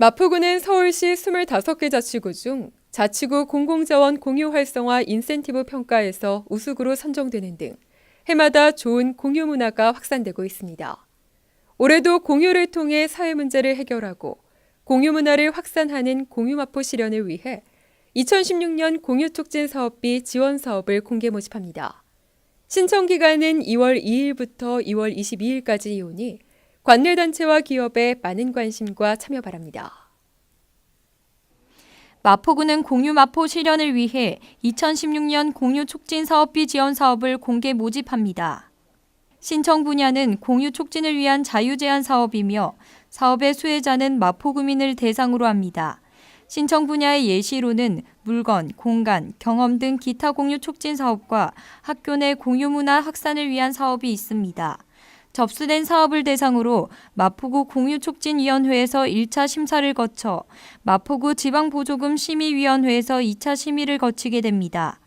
마포구는 서울시 25개 자치구 중 자치구 공공자원 공유 활성화 인센티브 평가에서 우수구로 선정되는 등 해마다 좋은 공유 문화가 확산되고 있습니다. 올해도 공유를 통해 사회 문제를 해결하고 공유 문화를 확산하는 공유 마포 실현을 위해 2016년 공유 촉진 사업비 지원 사업을 공개 모집합니다. 신청 기간은 2월 2일부터 2월 22일까지이오니 관내단체와 기업의 많은 관심과 참여 바랍니다. 마포구는 공유 마포 실현을 위해 2016년 공유 촉진 사업비 지원 사업을 공개 모집합니다. 신청 분야는 공유 촉진을 위한 자유 제한 사업이며 사업의 수혜자는 마포구민을 대상으로 합니다. 신청 분야의 예시로는 물건, 공간, 경험 등 기타 공유 촉진 사업과 학교 내 공유 문화 확산을 위한 사업이 있습니다. 접수된 사업을 대상으로 마포구 공유촉진위원회에서 1차 심사를 거쳐 마포구 지방보조금 심의위원회에서 2차 심의를 거치게 됩니다.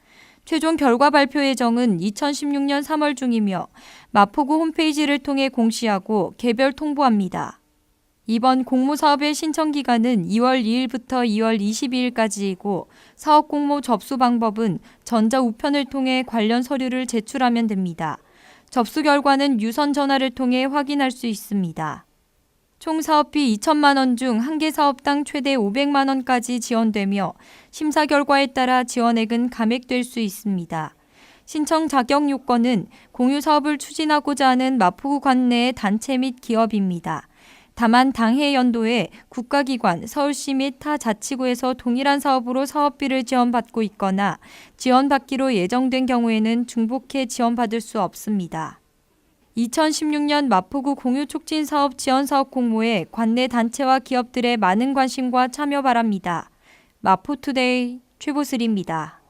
최종 결과 발표 예정은 2016년 3월 중이며 마포구 홈페이지를 통해 공시하고 개별 통보합니다. 이번 공모사업의 신청 기간은 2월 2일부터 2월 22일까지이고 사업 공모 접수 방법은 전자 우편을 통해 관련 서류를 제출하면 됩니다. 접수 결과는 유선 전화를 통해 확인할 수 있습니다. 총 사업비 2천만 원 중 한 개 사업당 최대 500만 원까지 지원되며 심사 결과에 따라 지원액은 감액될 수 있습니다. 신청 자격 요건은 공유 사업을 추진하고자 하는 마포구 관내의 단체 및 기업입니다. 다만 당해 연도에 국가기관, 서울시 및 타 자치구에서 동일한 사업으로 사업비를 지원받고 있거나 지원받기로 예정된 경우에는 중복해 지원받을 수 없습니다. 2016년 마포구 공유촉진 사업 지원 사업 공모에 관내 단체와 기업들의 많은 관심과 참여 바랍니다. 마포투데이 최보슬입니다.